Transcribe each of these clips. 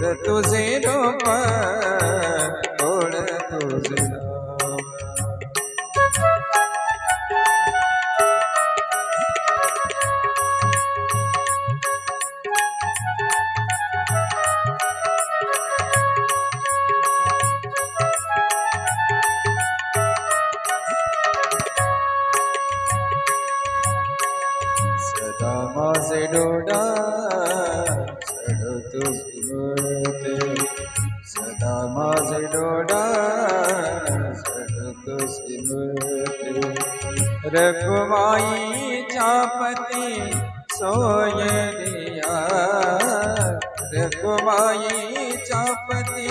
ओढ तुझे रूप ओढ तुझे नाव सदा माझे डोळा सिमरते सदा माझे डोळा चढतो सिमरते रघुमाई चापती सोयरिया रघुमाई चापती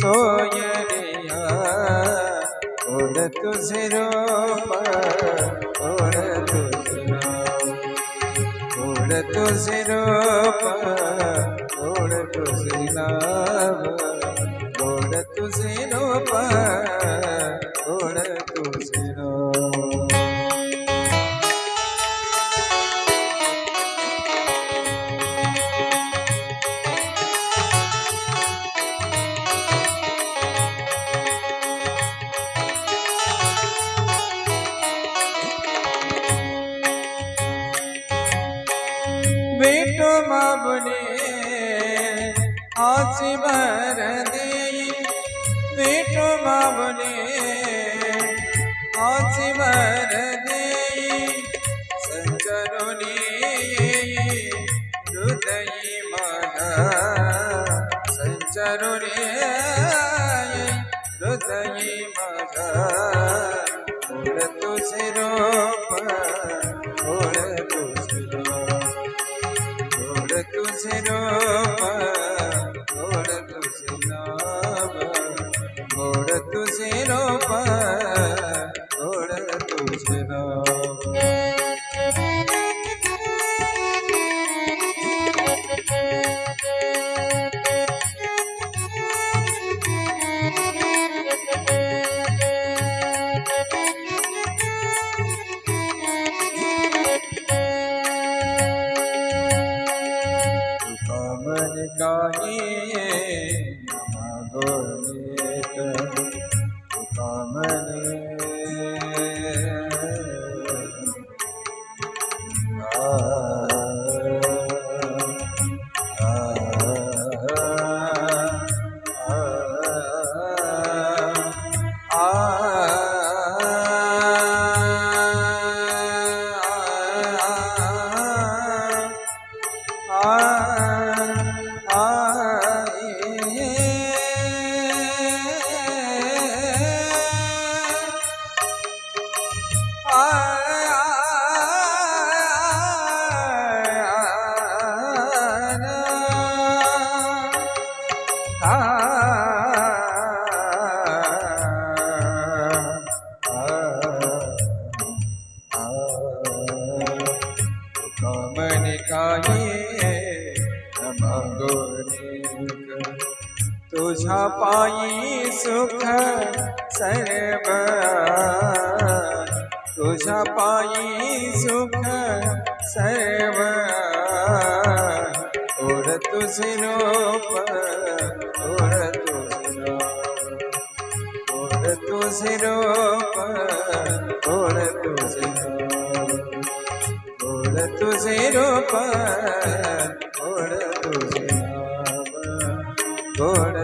सोयरिया ओढ तुझे रूप ओढ तुझे नाव ओढ तुझे रूप તુલસી નામ ગોળ તુલસી નો ગોળ તુલસી નો બેટો માં બને आची भर देई बेटो माबने आची भर देई संचरुनी येई हृदयी माझा संचरुनी येई हृदयी माझा ओढ तुझे रूप કાયે નમઃ ગોવિંદ કામને मागोनिक तुझ्या पायी सुख सर्व तुझ्या पाई सुख सर्व ओढ तुझे रूप ओढ तुझे ओढ तुझे रूप ओढ तुझे ओळ तुझे रूप ओळ तुझे नाम ओळ